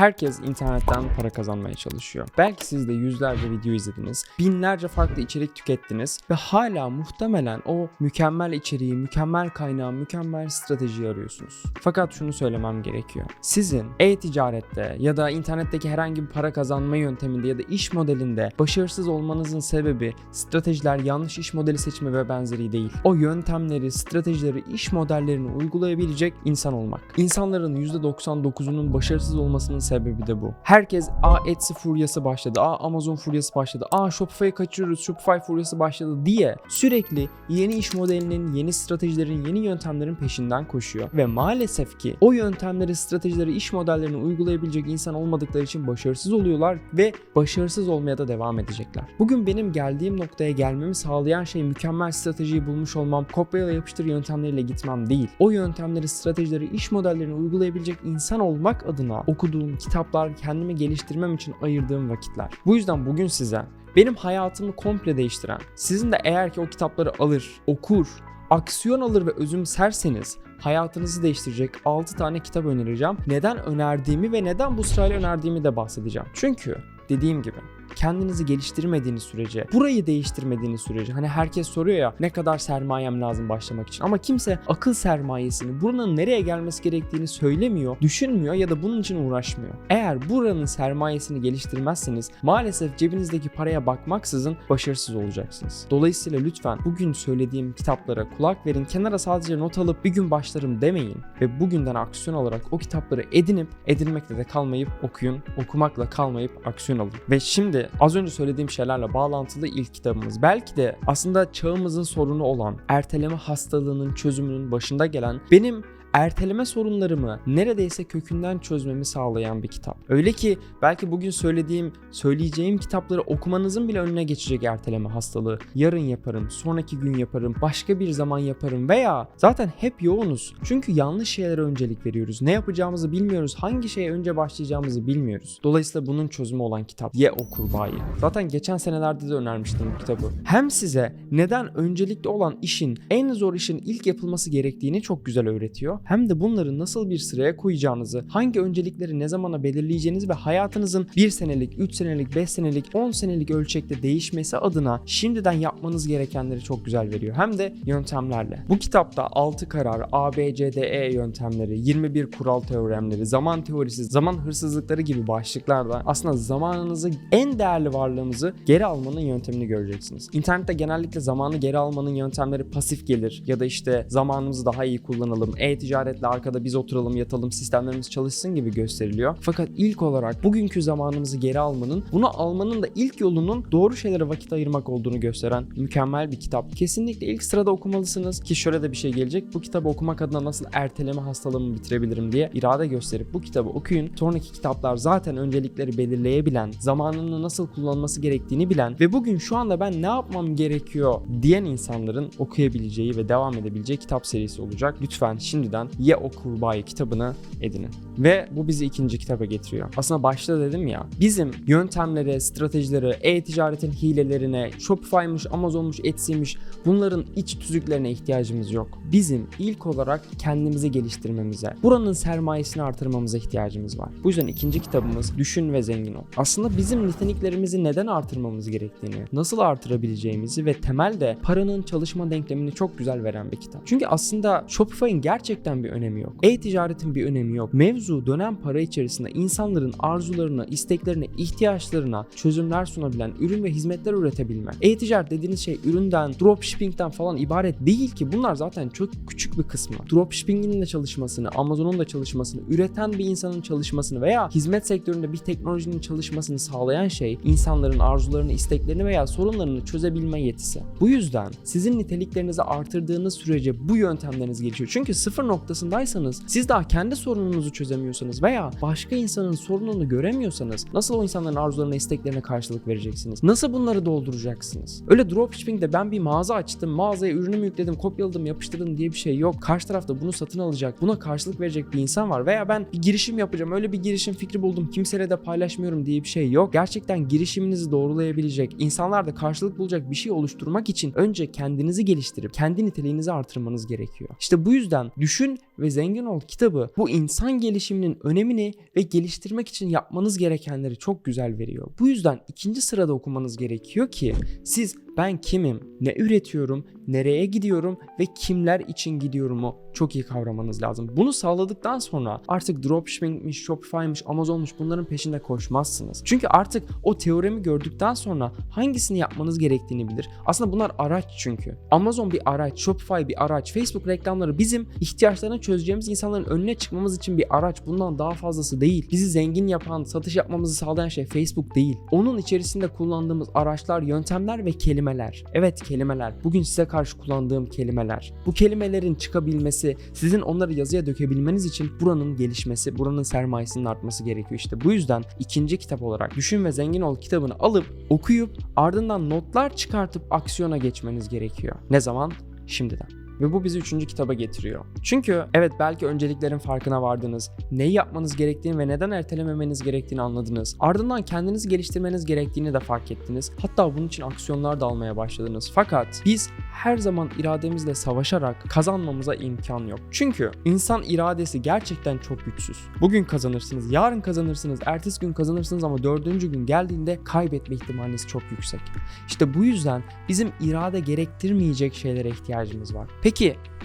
Herkes internetten para kazanmaya çalışıyor. Belki siz de yüzlerce video izlediniz, binlerce farklı içerik tükettiniz ve hala muhtemelen o mükemmel içeriği, mükemmel kaynağı, mükemmel stratejiyi arıyorsunuz. Fakat şunu söylemem gerekiyor. Sizin e-ticarette ya da internetteki herhangi bir para kazanma yönteminde ya da iş modelinde başarısız olmanızın sebebi stratejiler, yanlış iş modeli seçimi ve benzeri değil. O yöntemleri, stratejileri, iş modellerini uygulayabilecek insan olmak. İnsanların %99'unun başarısız olmasının sebebi de bu. Herkes a Etsy furyası başladı, a Amazon furyası başladı, a Shopify'ı kaçırıyoruz, Shopify furyası başladı diye sürekli yeni iş modelinin, yeni stratejilerin, yeni yöntemlerin peşinden koşuyor. Ve maalesef ki o yöntemleri, stratejileri, iş modellerini uygulayabilecek insan olmadıkları için başarısız oluyorlar ve başarısız olmaya da devam edecekler. Bugün benim geldiğim noktaya gelmemi sağlayan şey mükemmel stratejiyi bulmuş olmam, kopyala yapıştır yöntemleriyle gitmem değil. O yöntemleri, stratejileri, iş modellerini uygulayabilecek insan olmak adına okuduğum kitaplar, kendimi geliştirmem için ayırdığım vakitler. Bu yüzden bugün size benim hayatımı komple değiştiren, sizin de eğer ki o kitapları alır, okur, aksiyon alır ve özümserseniz hayatınızı değiştirecek 6 tane kitap önereceğim. Neden önerdiğimi ve neden bu sırayla önerdiğimi de bahsedeceğim. Çünkü dediğim gibi kendinizi geliştirmediğiniz sürece, burayı değiştirmediğiniz sürece hani herkes soruyor ya ne kadar sermayem lazım başlamak için ama kimse akıl sermayesini buranın nereye gelmesi gerektiğini söylemiyor, düşünmüyor ya da bunun için uğraşmıyor. Eğer buranın sermayesini geliştirmezseniz maalesef cebinizdeki paraya bakmaksızın başarısız olacaksınız. Dolayısıyla lütfen bugün söylediğim kitaplara kulak verin. Kenara sadece not alıp bir gün başlarım demeyin ve bugünden aksiyon olarak o kitapları edinip edinmekle de kalmayıp okuyun, okumakla kalmayıp aksiyon alın. Ve şimdi az önce söylediğim şeylerle bağlantılı ilk kitabımız. Belki de aslında çağımızın sorunu olan erteleme hastalığının çözümünün başında gelen benim erteleme sorunlarımı neredeyse kökünden çözmemi sağlayan bir kitap. Öyle ki belki bugün söylediğim, söyleyeceğim kitapları okumanızın bile önüne geçecek erteleme hastalığı. Yarın yaparım, sonraki gün yaparım, başka bir zaman yaparım veya zaten hep yoğunuz. Çünkü yanlış şeylere öncelik veriyoruz. Ne yapacağımızı bilmiyoruz, hangi şeye önce başlayacağımızı bilmiyoruz. Dolayısıyla bunun çözümü olan kitap Ye o Kurbağayı. Zaten geçen senelerde de önermiştim bu kitabı. Hem size neden öncelikli olan işin, en zor işin ilk yapılması gerektiğini çok güzel öğretiyor hem de bunları nasıl bir sıraya koyacağınızı, hangi öncelikleri ne zamana belirleyeceğinizi ve hayatınızın 1 senelik, 3 senelik, 5 senelik, 10 senelik ölçekte değişmesi adına şimdiden yapmanız gerekenleri çok güzel veriyor. Hem de yöntemlerle. Bu kitapta 6 karar, A, B, C, D, E yöntemleri, 21 kural teoremleri, zaman teorisi, zaman hırsızlıkları gibi başlıklarda aslında zamanınızı en değerli varlığımızı geri almanın yöntemini göreceksiniz. İnternette genellikle zamanı geri almanın yöntemleri pasif gelir ya da işte zamanımızı daha iyi kullanalım, e-ticaretle arkada biz oturalım yatalım sistemlerimiz çalışsın gibi gösteriliyor. Fakat ilk olarak bugünkü zamanımızı geri almanın, bunu almanın da ilk yolunun doğru şeylere vakit ayırmak olduğunu gösteren mükemmel bir kitap. Kesinlikle ilk sırada okumalısınız ki şöyle de bir şey gelecek. Bu kitabı okumak adına nasıl erteleme hastalığımı bitirebilirim diye irade gösterip bu kitabı okuyun. Sonraki kitaplar zaten öncelikleri belirleyebilen, zamanını nasıl kullanması gerektiğini bilen ve bugün şu anda ben ne yapmam gerekiyor diyen insanların okuyabileceği ve devam edebileceği kitap serisi olacak. Lütfen şimdiden Ye o Kurbağayı kitabını edinin. Ve bu bizi ikinci kitaba getiriyor. Aslında başta dedim ya bizim yöntemlere, stratejilere, e-ticaretin hilelerine, Shopify'mış, Amazon'muş, Etsy'miş bunların iç tüzüklerine ihtiyacımız yok. Bizim ilk olarak kendimizi geliştirmemize, buranın sermayesini artırmamıza ihtiyacımız var. Bu yüzden ikinci kitabımız Düşün ve Zengin Ol. Aslında bizim niteliklerimizi neden artırmamız gerektiğini, nasıl artırabileceğimizi ve temelde paranın çalışma denklemini çok güzel veren bir kitap. Çünkü aslında Shopify'ın gerçekten bir önemi yok. E-ticaretin bir önemi yok. Mevzu dönem para içerisinde insanların arzularına, isteklerine, ihtiyaçlarına çözümler sunabilen ürün ve hizmetler üretebilmek. E-ticaret dediğiniz şey üründen, dropshipping'den falan ibaret değil ki. Bunlar zaten çok küçük bir kısmı. Dropshipping'in de çalışmasını, Amazon'un da çalışmasını, üreten bir insanın çalışmasını veya hizmet sektöründe bir teknolojinin çalışmasını sağlayan şey insanların arzularını, isteklerini veya sorunlarını çözebilme yetisi. Bu yüzden sizin niteliklerinizi artırdığınız sürece bu yöntemleriniz gelişiyor. Çünkü sıfır noktasındaysanız siz daha kendi sorununuzu çözemiyorsanız veya başka insanın sorununu göremiyorsanız nasıl o insanların arzularına, isteklerine karşılık vereceksiniz? Nasıl bunları dolduracaksınız? Öyle dropshipping'de ben bir mağaza açtım, mağazaya ürünümü yükledim, kopyaladım, yapıştırdım diye bir şey yok. Karşı tarafta bunu satın alacak, buna karşılık verecek bir insan var veya ben bir girişim yapacağım, öyle bir girişim fikri buldum, kimseyle de paylaşmıyorum diye bir şey yok. Gerçekten girişiminizi doğrulayabilecek, insanlarda karşılık bulacak bir şey oluşturmak için önce kendinizi geliştirip kendi niteliğinizi artırmanız gerekiyor. İşte bu yüzden düşün Bugün ve Zengin Ol kitabı bu insan gelişiminin önemini ve geliştirmek için yapmanız gerekenleri çok güzel veriyor. Bu yüzden ikinci sırada okumanız gerekiyor ki siz ben kimim, ne üretiyorum, nereye gidiyorum ve kimler için gidiyorumu çok iyi kavramanız lazım. Bunu sağladıktan sonra artık dropshippingmiş, Shopify'mış, Amazon'muş bunların peşinde koşmazsınız. Çünkü artık o teoremi gördükten sonra hangisini yapmanız gerektiğini bilir. Aslında bunlar araç çünkü. Amazon bir araç, Shopify bir araç, Facebook reklamları bizim ihtiyaçlarını çözeceğimiz insanların önüne çıkmamız için bir araç. Bundan daha fazlası değil. Bizi zengin yapan, satış yapmamızı sağlayan şey Facebook değil. Onun içerisinde kullandığımız araçlar, yöntemler ve kelimeler. Evet kelimeler. Bugün size karşı kullandığım kelimeler. Bu kelimelerin çıkabilmesi, sizin onları yazıya dökebilmeniz için buranın gelişmesi, buranın sermayesinin artması gerekiyor. İşte bu yüzden ikinci kitap olarak Düşün ve Zengin Ol kitabını alıp okuyup ardından notlar çıkartıp aksiyona geçmeniz gerekiyor. Ne zaman? Şimdiden. Ve bu bizi üçüncü kitaba getiriyor. Çünkü evet belki önceliklerin farkına vardınız, neyi yapmanız gerektiğini ve neden ertelememeniz gerektiğini anladınız. Ardından kendinizi geliştirmeniz gerektiğini de fark ettiniz. Hatta bunun için aksiyonlar da almaya başladınız. Fakat biz her zaman irademizle savaşarak kazanmamıza imkan yok. Çünkü insan iradesi gerçekten çok güçsüz. Bugün kazanırsınız, yarın kazanırsınız, ertesi gün kazanırsınız ama dördüncü gün geldiğinde kaybetme ihtimaliniz çok yüksek. İşte bu yüzden bizim irade gerektirmeyecek şeylere ihtiyacımız var. Peki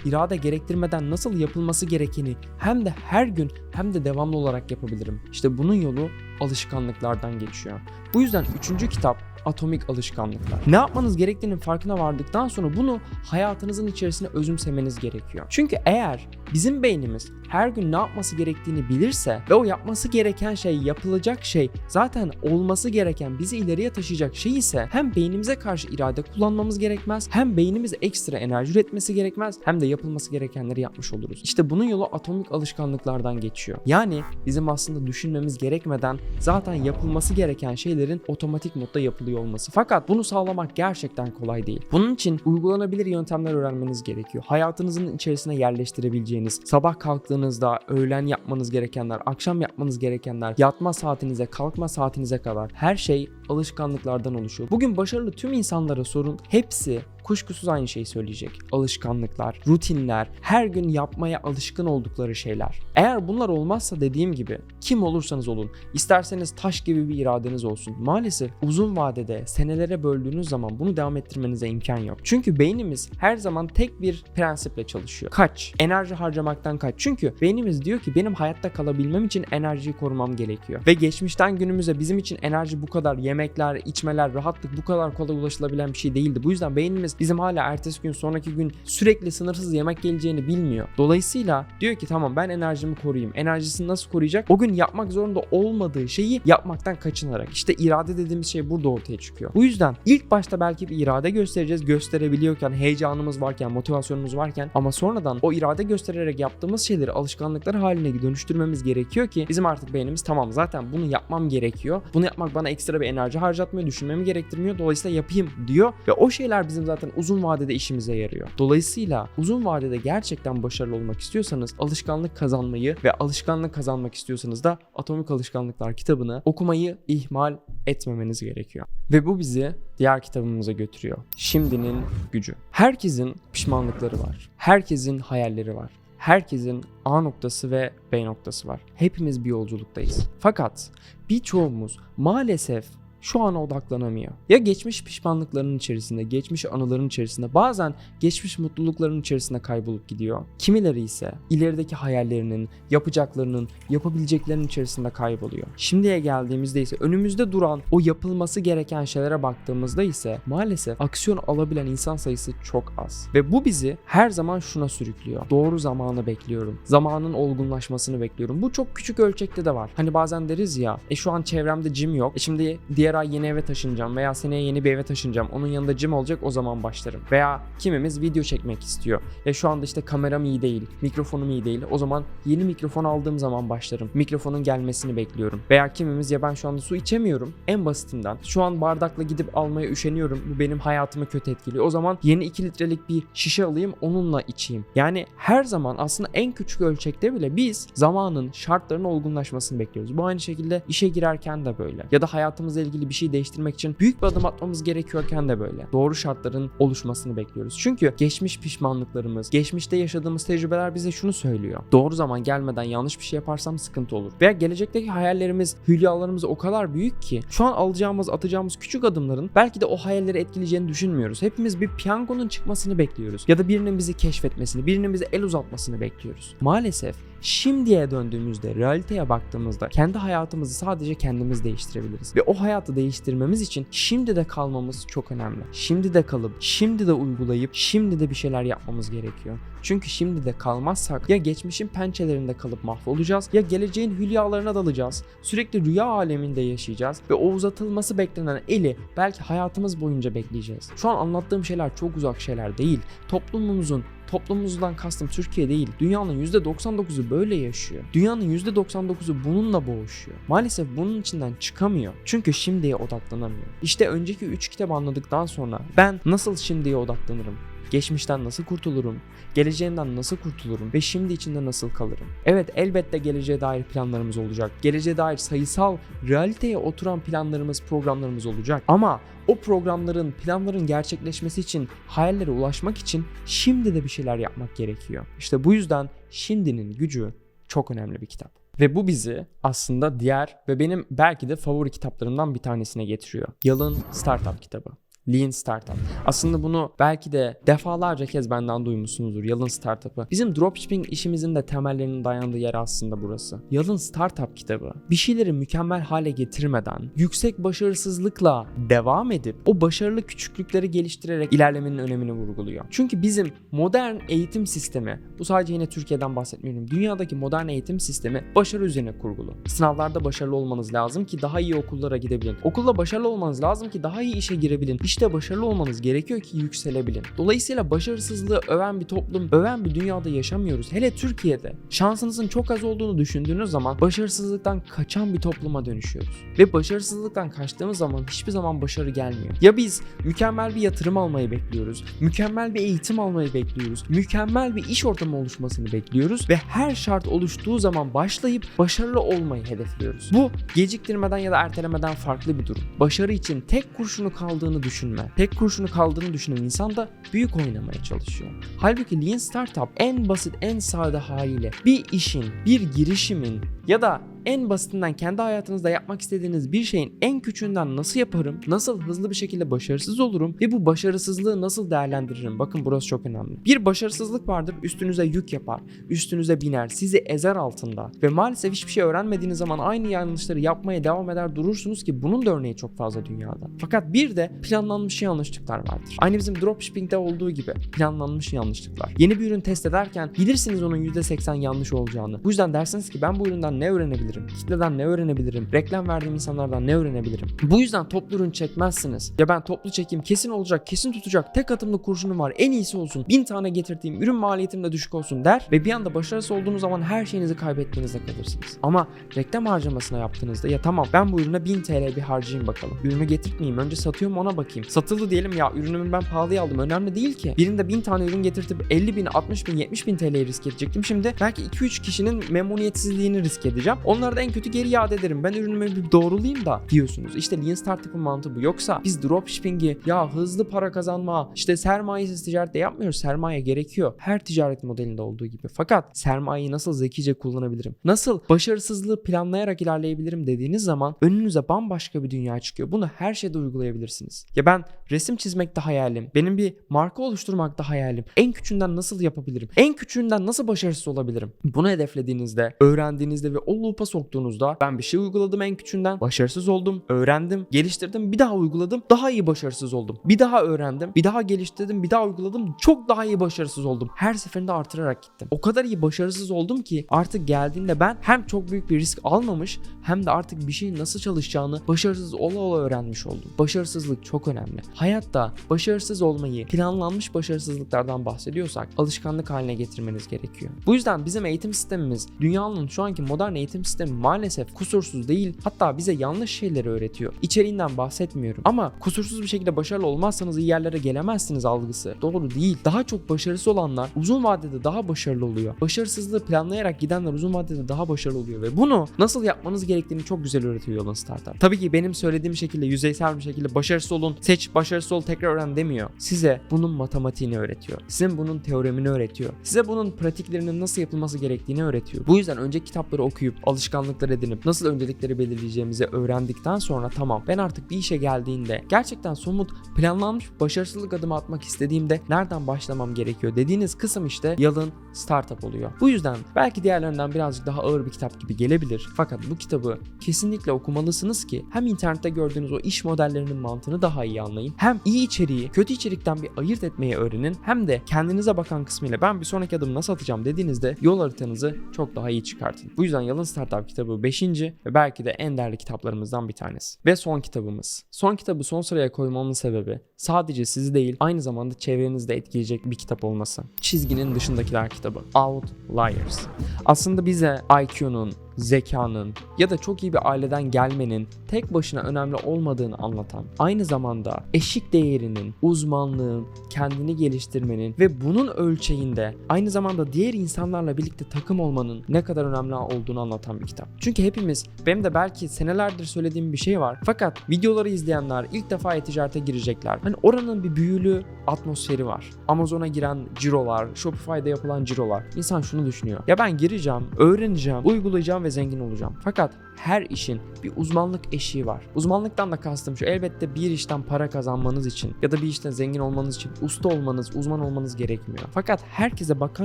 irade gerektirmeden nasıl yapılması gerekeni hem de her gün hem de devamlı olarak yapabilirim? İşte bunun yolu alışkanlıklardan geçiyor. Bu yüzden üçüncü kitap atomik alışkanlıklar. Ne yapmanız gerektiğinin farkına vardıktan sonra bunu hayatınızın içerisine özümsemeniz gerekiyor. Çünkü eğer bizim beynimiz her gün ne yapması gerektiğini bilirse ve o yapması gereken şey, yapılacak şey zaten olması gereken, bizi ileriye taşıyacak şey ise hem beynimize karşı irade kullanmamız gerekmez, hem beynimiz ekstra enerji üretmesi gerekmez, hem de yapılması gerekenleri yapmış oluruz. İşte bunun yolu atomik alışkanlıklardan geçiyor. Yani bizim aslında düşünmemiz gerekmeden zaten yapılması gereken şeylerin otomatik modda yapılıyor olması. Fakat bunu sağlamak gerçekten kolay değil. Bunun için uygulanabilir yöntemler öğrenmeniz gerekiyor. Hayatınızın içerisine yerleştirebileceğiniz, sabah kalktığınızda öğlen yapmanız gerekenler, akşam yapmanız gerekenler, yatma saatinize, kalkma saatinize kadar her şey alışkanlıklardan oluşuyor. Bugün başarılı tüm insanlara sorun hepsi kuşkusuz aynı şeyi söyleyecek. Alışkanlıklar, rutinler, her gün yapmaya alışkın oldukları şeyler. Eğer bunlar olmazsa dediğim gibi kim olursanız olun, isterseniz taş gibi bir iradeniz olsun. Maalesef uzun vadede senelere böldüğünüz zaman bunu devam ettirmenize imkan yok. Çünkü beynimiz her zaman tek bir prensiple çalışıyor. Kaç. Enerji harcamaktan kaç. Çünkü beynimiz diyor ki benim hayatta kalabilmem için enerjiyi korumam gerekiyor. Ve geçmişten günümüze bizim için enerji bu kadar yemekler, içmeler, rahatlık bu kadar kolay ulaşılabilen bir şey değildi. Bu yüzden beynimiz bizim hala ertesi gün sonraki gün sürekli sınırsız yemek geleceğini bilmiyor. Dolayısıyla diyor ki tamam ben enerjimi koruyayım. Enerjisini nasıl koruyacak? O gün yapmak zorunda olmadığı şeyi yapmaktan kaçınarak. İşte irade dediğimiz şey burada ortaya çıkıyor. Bu yüzden ilk başta belki bir irade göstereceğiz. Gösterebiliyorken, heyecanımız varken, motivasyonumuz varken ama sonradan o irade göstererek yaptığımız şeyleri alışkanlıklar haline dönüştürmemiz gerekiyor ki bizim artık beynimiz tamam zaten bunu yapmam gerekiyor. Bunu yapmak bana ekstra bir enerji harcatmıyor, düşünmemi gerektirmiyor. Dolayısıyla yapayım diyor ve o şeyler bizim zaten uzun vadede işimize yarıyor. Dolayısıyla uzun vadede gerçekten başarılı olmak istiyorsanız alışkanlık kazanmayı ve alışkanlık kazanmak istiyorsanız da Atomik Alışkanlıklar kitabını okumayı ihmal etmemeniz gerekiyor. Ve bu bizi diğer kitabımıza götürüyor. Şimdinin gücü. Herkesin pişmanlıkları var. Herkesin hayalleri var. Herkesin A noktası ve B noktası var. Hepimiz bir yolculuktayız. Fakat birçoğumuz maalesef şu ana odaklanamıyor. Ya geçmiş pişmanlıkların içerisinde, geçmiş anıların içerisinde, bazen geçmiş mutlulukların içerisinde kaybolup gidiyor. Kimileri ise ilerideki hayallerinin, yapacaklarının, yapabileceklerinin içerisinde kayboluyor. Şimdiye geldiğimizde ise önümüzde duran o yapılması gereken şeylere baktığımızda ise maalesef aksiyon alabilen insan sayısı çok az. Ve bu bizi her zaman şuna sürüklüyor. Doğru zamanı bekliyorum. Zamanın olgunlaşmasını bekliyorum. Bu çok küçük ölçekte de var. Hani bazen deriz ya, e şu an çevremde gym yok. E şimdi diğer ay yeni eve taşınacağım veya seneye yeni bir eve taşınacağım. Onun yanında gym olacak o zaman başlarım. Veya kimimiz video çekmek istiyor. E şu anda işte kameram iyi değil, mikrofonum iyi değil. O zaman yeni mikrofon aldığım zaman başlarım. Mikrofonun gelmesini bekliyorum. Veya kimimiz ya ben şu anda su içemiyorum. En basitinden şu an bardakla gidip almaya üşeniyorum. Bu benim hayatımı kötü etkiliyor. O zaman yeni 2 litrelik bir şişe alayım onunla içeyim. Yani her zaman aslında en küçük ölçekte bile biz zamanın şartlarının olgunlaşmasını bekliyoruz. Bu aynı şekilde işe girerken de böyle. Ya da hayatımızla ilgili ilgili bir şey değiştirmek için büyük bir adım atmamız gerekiyorken de böyle. Doğru şartların oluşmasını bekliyoruz. Çünkü geçmiş pişmanlıklarımız, geçmişte yaşadığımız tecrübeler bize şunu söylüyor. Doğru zaman gelmeden yanlış bir şey yaparsam sıkıntı olur. Veya gelecekteki hayallerimiz, hülyalarımız o kadar büyük ki şu an alacağımız, atacağımız küçük adımların belki de o hayalleri etkileyeceğini düşünmüyoruz. Hepimiz bir piyangonun çıkmasını bekliyoruz. Ya da birinin bizi keşfetmesini, birinin bize el uzatmasını bekliyoruz. Maalesef şimdiye döndüğümüzde, realiteye baktığımızda kendi hayatımızı sadece kendimiz değiştirebiliriz. Ve o hayatı değiştirmemiz için şimdi de kalmamız çok önemli. Şimdi de kalıp, şimdi de uygulayıp, şimdi de bir şeyler yapmamız gerekiyor. Çünkü şimdi de kalmazsak ya geçmişin pençelerinde kalıp mahvolacağız ya geleceğin hülyalarına dalacağız. Sürekli rüya aleminde yaşayacağız ve o uzatılması beklenen eli belki hayatımız boyunca bekleyeceğiz. Şu an anlattığım şeyler çok uzak şeyler değil. Toplumumuzun Toplumumuzdan kastım Türkiye değil. Dünyanın %99'u böyle yaşıyor. Dünyanın %99'u bununla boğuşuyor. Maalesef bunun içinden çıkamıyor. Çünkü şimdiye odaklanamıyor. İşte önceki 3 kitabı anladıktan sonra ben nasıl şimdiye odaklanırım? Geçmişten nasıl kurtulurum? Geleceğimden nasıl kurtulurum? Ve şimdi içinde nasıl kalırım? Evet elbette geleceğe dair planlarımız olacak. Geleceğe dair sayısal, realiteye oturan planlarımız, programlarımız olacak. Ama o programların, planların gerçekleşmesi için, hayallere ulaşmak için şimdi de bir şeyler yapmak gerekiyor. İşte bu yüzden şimdinin gücü çok önemli bir kitap. Ve bu bizi aslında diğer ve benim belki de favori kitaplarımdan bir tanesine getiriyor. Yalın Startup kitabı. Lean Startup. Aslında bunu belki de defalarca kez benden duymuşsunuzdur. Yalın Startup'ı. Bizim dropshipping işimizin de temellerinin dayandığı yer aslında burası. Yalın Startup kitabı bir şeyleri mükemmel hale getirmeden yüksek başarısızlıkla devam edip o başarılı küçüklükleri geliştirerek ilerlemenin önemini vurguluyor. Çünkü bizim modern eğitim sistemi, bu sadece yine Türkiye'den bahsetmiyorum. Dünyadaki modern eğitim sistemi başarı üzerine kurgulu. Sınavlarda başarılı olmanız lazım ki daha iyi okullara gidebilin. Okulda başarılı olmanız lazım ki daha iyi işe girebilin. İşte başarılı olmanız gerekiyor ki yükselebilin. Dolayısıyla başarısızlığı öven bir toplum, öven bir dünyada yaşamıyoruz. Hele Türkiye'de şansınızın çok az olduğunu düşündüğünüz zaman başarısızlıktan kaçan bir topluma dönüşüyoruz. Ve başarısızlıktan kaçtığımız zaman hiçbir zaman başarı gelmiyor. Ya biz mükemmel bir yatırım almayı bekliyoruz, mükemmel bir eğitim almayı bekliyoruz, mükemmel bir iş ortamı oluşmasını bekliyoruz ve her şart oluştuğu zaman başlayıp başarılı olmayı hedefliyoruz. Bu geciktirmeden ya da ertelemeden farklı bir durum. Başarı için tek kurşunu kaldığını düşünme. Tek kurşunu kaldığını düşünen insan da büyük oynamaya çalışıyor. Halbuki Lean Startup en basit, en sade haliyle bir işin, bir girişimin ya da en basitinden kendi hayatınızda yapmak istediğiniz bir şeyin en küçüğünden nasıl yaparım, nasıl hızlı bir şekilde başarısız olurum ve bu başarısızlığı nasıl değerlendiririm? Bakın burası çok önemli. Bir başarısızlık vardır, üstünüze yük yapar, üstünüze biner, sizi ezer altında ve maalesef hiçbir şey öğrenmediğiniz zaman aynı yanlışları yapmaya devam eder durursunuz ki bunun da örneği çok fazla dünyada. Fakat bir de planlanmış yanlışlıklar vardır. Aynı bizim dropshipping'de olduğu gibi planlanmış yanlışlıklar. Yeni bir ürün test ederken bilirsiniz onun %80 yanlış olacağını. Bu yüzden dersiniz ki ben bu üründen ne öğrenebilirim? Kitleden ne öğrenebilirim? Reklam verdiğim insanlardan ne öğrenebilirim? Bu yüzden toplu ürün çekmezsiniz. Ya ben toplu çekeyim kesin olacak, kesin tutacak. Tek atımlı kurşunum var. En iyisi olsun. Bin tane getirdiğim ürün maliyetim de düşük olsun der ve bir anda başarısız olduğunuz zaman her şeyinizi kaybettiğinizde kalırsınız. Ama reklam harcamasına yaptığınızda ya tamam ben bu ürüne 1000 TL bir harcayayım bakalım. Ürünü getirtmeyeyim. Önce satıyorum ona bakayım. Satıldı diyelim ya ürünümü ben pahalıya aldım. Önemli değil ki. Birinde 1000 tane ürün getirtip 50 bin, 60 bin, 70 bin TL'yi risk edecektim. Şimdi belki 2-3 kişinin memnuniyetsizliğini risk edeceğim. Onları da en kötü geri iade ederim. Ben ürünümü bir doğrulayayım da diyorsunuz. İşte Lean Startup'ın mantığı bu. Yoksa biz dropshipping'i ya hızlı para kazanma, işte sermayesiz ticarette yapmıyoruz. Sermaye gerekiyor. Her ticaret modelinde olduğu gibi. Fakat sermayeyi nasıl zekice kullanabilirim? Nasıl başarısızlığı planlayarak ilerleyebilirim dediğiniz zaman önünüze bambaşka bir dünya çıkıyor. Bunu her şeyde uygulayabilirsiniz. Ya ben resim çizmekte hayalim. Benim bir marka oluşturmakta hayalim. En küçüğünden nasıl yapabilirim? En küçüğünden nasıl başarısız olabilirim? Bunu hedeflediğinizde, öğrendiğinizde ve o loop'a soktuğunuzda ben bir şey uyguladım en küçüğünden. Başarısız oldum. Öğrendim. Geliştirdim. Bir daha uyguladım. Daha iyi başarısız oldum. Bir daha öğrendim. Bir daha geliştirdim. Bir daha uyguladım. Çok daha iyi başarısız oldum. Her seferinde artırarak gittim. O kadar iyi başarısız oldum ki artık geldiğinde ben hem çok büyük bir risk almamış hem de artık bir şeyin nasıl çalışacağını başarısız ola ola öğrenmiş oldum. Başarısızlık çok önemli. Hayatta başarısız olmayı, planlanmış başarısızlıklardan bahsediyorsak alışkanlık haline getirmeniz gerekiyor. Bu yüzden bizim eğitim sistemimiz dünyanın şu anki modern eğitim sistemi maalesef kusursuz değil hatta bize yanlış şeyleri öğretiyor. İçeriğinden bahsetmiyorum ama kusursuz bir şekilde başarılı olmazsanız iyi yerlere gelemezsiniz algısı. Doğru değil. Daha çok başarısı olanlar uzun vadede daha başarılı oluyor. Başarısızlığı planlayarak gidenler uzun vadede daha başarılı oluyor ve bunu nasıl yapmanız gerektiğini çok güzel öğretiyor Yolun Startup. Tabii ki benim söylediğim şekilde yüzeysel bir şekilde başarısız olun, seç, başarısız ol, tekrar öğren demiyor. Size bunun matematiğini öğretiyor. Sizin bunun teoremini öğretiyor. Size bunun pratiklerinin nasıl yapılması gerektiğini öğretiyor. Bu yüzden önce kitapları okuyup, alışkanlıklar edinip, nasıl öncelikleri belirleyeceğimizi öğrendikten sonra tamam ben artık bir işe geldiğinde gerçekten somut planlanmış başarısızlık adımı atmak istediğimde nereden başlamam gerekiyor dediğiniz kısım işte Yalın Startup oluyor. Bu yüzden belki diğerlerinden birazcık daha ağır bir kitap gibi gelebilir. Fakat bu kitabı kesinlikle okumalısınız ki hem internette gördüğünüz o iş modellerinin mantığını daha iyi anlayın. Hem iyi içeriği kötü içerikten bir ayırt etmeyi öğrenin. Hem de kendinize bakan kısmıyla ben bir sonraki adımı nasıl atacağım dediğinizde yol haritanızı çok daha iyi çıkartın. Bu yüzden Yalın Startup kitabı 5. ve belki de en değerli kitaplarımızdan bir tanesi. Ve son kitabımız. Son kitabı son sıraya koymamın sebebi sadece sizi değil aynı zamanda çevrenizde etkileyecek bir kitap olması. Çizginin dışındakiler kitabı. Outliers. Aslında bize IQ'nun, zekanın ya da çok iyi bir aileden gelmenin tek başına önemli olmadığını anlatan, aynı zamanda eşik değerinin, uzmanlığın, kendini geliştirmenin ve bunun ölçeğinde aynı zamanda diğer insanlarla birlikte takım olmanın ne kadar önemli olduğunu anlatan bir kitap. Çünkü hepimiz, benim de belki senelerdir söylediğim bir şey var. Fakat videoları izleyenler ilk defa e-ticarete girecekler. Hani oranın bir büyülü atmosferi var. Amazon'a giren cirolar, Shopify'da yapılan cirolar. İnsan şunu düşünüyor. Ya ben gireceğim, öğreneceğim, uygulayacağım ve zengin olacağım. Fakat her işin bir uzmanlık eşiği var. Uzmanlıktan da kastım şu. Elbette bir işten para kazanmanız için ya da bir işten zengin olmanız için usta olmanız, uzman olmanız gerekmiyor. Fakat herkese bakan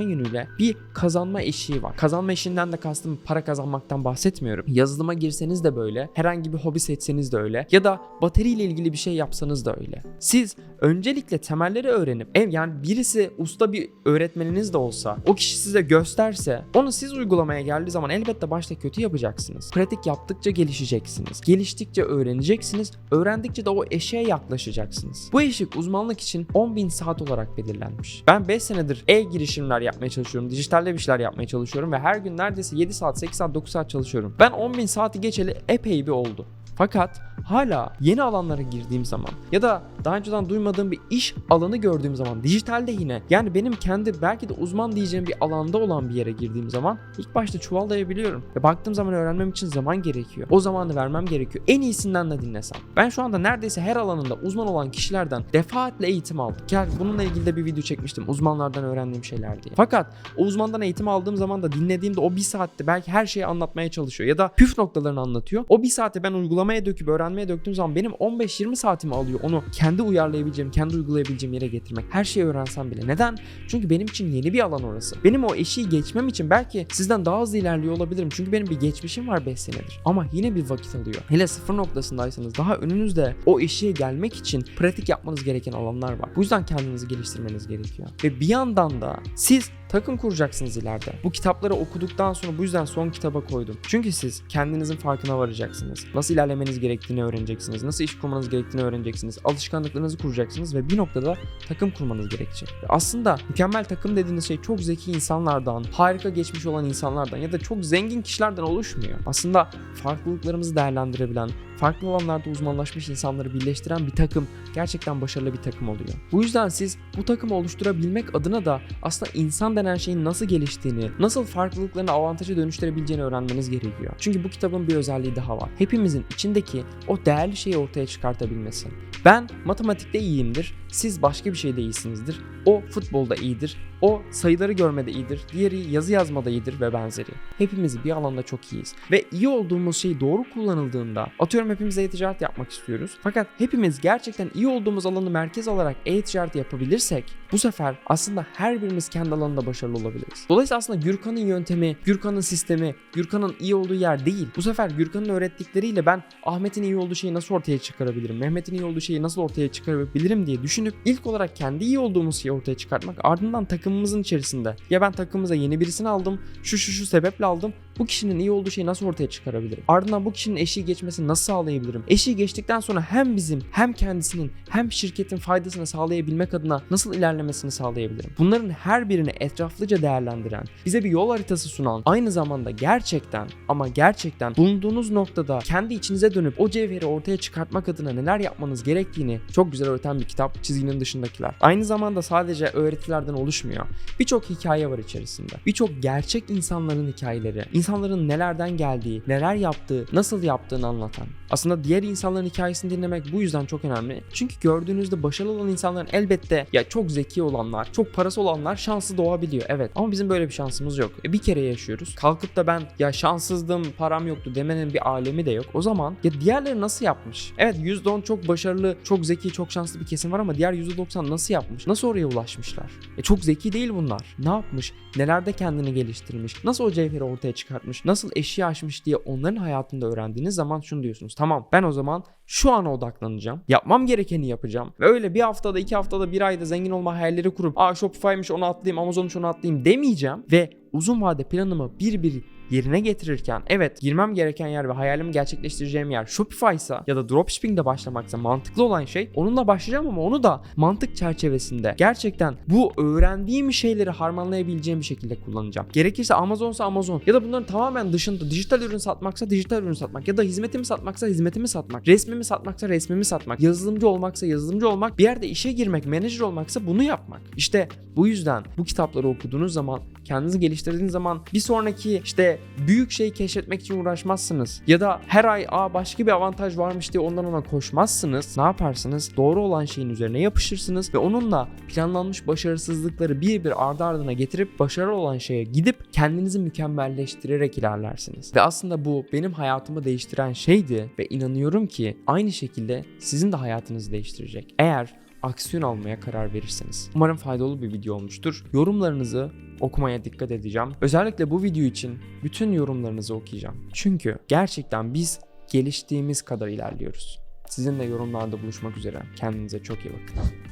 yönüyle bir kazanma eşiği var. Kazanma eşiğinden de kastım para kazanmaktan bahsetmiyorum. Yazılıma girseniz de böyle, herhangi bir hobi seçseniz de öyle ya da bateriyle ilgili bir şey yapsanız da öyle. Siz öncelikle temelleri öğrenip yani birisi usta bir öğretmeniniz de olsa o kişi size gösterse onu siz uygulamaya geldiği zaman elbette başta kötü yapacaksınız. Pratik yaptıkça gelişeceksiniz. Geliştikçe öğreneceksiniz. Öğrendikçe de o eşeğe yaklaşacaksınız. Bu eşik uzmanlık için 10.000 saat olarak belirlenmiş. Ben 5 senedir e-girişimler yapmaya çalışıyorum. Dijitalde bir şeyler yapmaya çalışıyorum ve her gün neredeyse 7 saat, 8 saat, 9 saat çalışıyorum. Ben 10.000 saati geçeli epey bir oldu. Fakat hala yeni alanlara girdiğim zaman ya da daha önceden duymadığım bir iş alanı gördüğüm zaman dijitalde yine yani benim kendi belki de uzman diyeceğim bir alanda olan bir yere girdiğim zaman ilk başta çuvallayabiliyorum. Ve baktığım zaman öğrenmem için zaman gerekiyor. O zamanı vermem gerekiyor. En iyisinden de dinlesem. Ben şu anda neredeyse her alanında uzman olan kişilerden defaatle eğitim aldım. Gel bununla ilgili de bir video çekmiştim. Uzmanlardan öğrendiğim şeyler diye. Fakat o uzmandan eğitim aldığım zaman da dinlediğimde o bir saatte belki her şeyi anlatmaya çalışıyor ya da püf noktalarını anlatıyor. O bir saate ben uygulamaya döküp öğrenmeye döktüğüm zaman benim 15-20 saatimi alıyor onu kendi uyarlayabileceğim, kendi uygulayabileceğim yere getirmek. Her şeyi öğrensem bile. Neden? Çünkü benim için yeni bir alan orası. Benim o eşiği geçmem için belki sizden daha hızlı ilerliyor olabilirim. Çünkü benim bir geçmişim var 5 senedir. Ama yine bir vakit alıyor. Hele sıfır noktasındaysanız daha önünüzde o eşiğe gelmek için pratik yapmanız gereken alanlar var. Bu yüzden kendinizi geliştirmeniz gerekiyor. Ve bir yandan da siz takım kuracaksınız ileride. Bu kitapları okuduktan sonra bu yüzden son kitaba koydum. Çünkü siz kendinizin farkına varacaksınız. Nasıl ilerlemeniz gerektiğini öğreneceksiniz. Nasıl iş kurmanız gerektiğini öğreneceksiniz. Alışkanlıklarınızı kuracaksınız ve bir noktada takım kurmanız gerekecek. Aslında mükemmel takım dediğiniz şey çok zeki insanlardan, harika geçmiş olan insanlardan ya da çok zengin kişilerden oluşmuyor. Aslında farklılıklarımızı değerlendirebilen, farklı alanlarda uzmanlaşmış insanları birleştiren bir takım gerçekten başarılı bir takım oluyor. Bu yüzden siz bu takımı oluşturabilmek adına da aslında insan denen şeyin nasıl geliştiğini, nasıl farklılıklarını avantaja dönüştürebileceğini öğrenmeniz gerekiyor. Çünkü bu kitabın bir özelliği daha var. Hepimizin içindeki o değerli şeyi ortaya çıkartabilmesi. Ben matematikte iyiyimdir, siz başka bir şeyde iyisinizdir. O futbolda iyidir, o sayıları görmede iyidir, diğeri yazı yazmada iyidir ve benzeri. Hepimiz bir alanda çok iyiyiz. Ve iyi olduğumuz şey doğru kullanıldığında, atıyorum hepimiz e-ticaret yapmak istiyoruz. Fakat hepimiz gerçekten iyi olduğumuz alanı merkez alarak e-ticaret yapabilirsek, bu sefer aslında her birimiz kendi alanında başarılı olabiliriz. Dolayısıyla aslında Gürkan'ın yöntemi, Gürkan'ın sistemi, Gürkan'ın iyi olduğu yer değil. Bu sefer Gürkan'ın öğrettikleriyle ben Ahmet'in iyi olduğu şeyi nasıl ortaya çıkarabilirim, Mehmet'in iyi olduğu şeyi nasıl ortaya çıkarabilirim diye düşünüp ilk olarak kendi iyi olduğumuz şeyi ortaya çıkartmak. Ardından takımımızın içerisinde ya ben takımımıza yeni birisini aldım şu şu şu sebeple aldım bu kişinin iyi olduğu şeyi nasıl ortaya çıkarabilirim? Ardından bu kişinin eşiği geçmesini nasıl sağlayabilirim? Eşiği geçtikten sonra hem bizim hem kendisinin hem şirketin faydasını sağlayabilmek adına nasıl ilerlemesini sağlayabilirim? Bunların her birini etraflıca değerlendiren, bize bir yol haritası sunan, aynı zamanda gerçekten ama gerçekten bulunduğunuz noktada kendi içinize dönüp o cevheri ortaya çıkartmak adına neler yapmanız gerektiğini çok güzel öğreten bir kitap Çizginin Dışındakiler. Aynı zamanda sadece öğretilerden oluşmuyor. Birçok hikaye var içerisinde. Birçok gerçek insanların hikayeleri, insanların nelerden geldiği, neler yaptığı, nasıl yaptığını anlatan. Aslında diğer insanların hikayesini dinlemek bu yüzden çok önemli. Çünkü gördüğünüzde başarılı olan insanların elbette ya çok zeki olanlar, çok parası olanlar şanslı doğabiliyor. Evet ama bizim böyle bir şansımız yok. E bir kere yaşıyoruz. Kalkıp da ben ya şanssızdım, param yoktu demenin bir alemi de yok. O zaman ya diğerleri nasıl yapmış? Evet %10 çok başarılı, çok zeki, çok şanslı bir kesim var ama diğer %90 nasıl yapmış? Nasıl oraya ulaşmışlar? E çok zeki değil bunlar. Ne yapmış? Nelerde kendini geliştirmiş? Nasıl o cevheri ortaya çıkartmış? Nasıl eşiği aşmış diye onların hayatında öğrendiğiniz zaman şunu diyorsunuz. Tamam ben o zaman şu ana odaklanacağım. Yapmam gerekeni yapacağım. Ve öyle bir haftada, iki haftada, bir ayda zengin olma hayalleri kurup aa Shopify'mış onu atlayayım, Amazon'muş onu atlayayım demeyeceğim. Ve uzun vade planımı bir bir yerine getirirken evet girmem gereken yer ve hayalimi gerçekleştireceğim yer Shopify ise ya da dropshipping'de başlamaksa mantıklı olan şey onunla başlayacağım ama onu da mantık çerçevesinde gerçekten bu öğrendiğim şeyleri harmanlayabileceğim bir şekilde kullanacağım. Gerekirse Amazon'sa Amazon ya da bunların tamamen dışında dijital ürün satmaksa dijital ürün satmak ya da hizmetimi satmaksa hizmetimi satmak, resmimi satmaksa resmimi satmak, yazılımcı olmaksa yazılımcı olmak, bir yerde işe girmek, menajer olmaksa bunu yapmak. İşte bu yüzden bu kitapları okuduğunuz zaman kendinizi geliştirdiğiniz zaman bir sonraki işte büyük şeyi keşfetmek için uğraşmazsınız. Ya da her ay Aa, başka bir avantaj varmış diye ondan ona koşmazsınız. Ne yaparsınız? Doğru olan şeyin üzerine yapışırsınız ve onunla planlanmış başarısızlıkları bir bir ardı ardına getirip başarılı olan şeye gidip kendinizi mükemmelleştirerek ilerlersiniz. Ve aslında bu benim hayatımı değiştiren şeydi ve inanıyorum ki aynı şekilde sizin de hayatınızı değiştirecek. Eğer aksiyon almaya karar verirseniz. Umarım faydalı bir video olmuştur. Yorumlarınızı okumaya dikkat edeceğim. Özellikle bu video için bütün yorumlarınızı okuyacağım. Çünkü gerçekten biz geliştiğimiz kadar ilerliyoruz. Sizinle yorumlarda buluşmak üzere. Kendinize çok iyi bakın.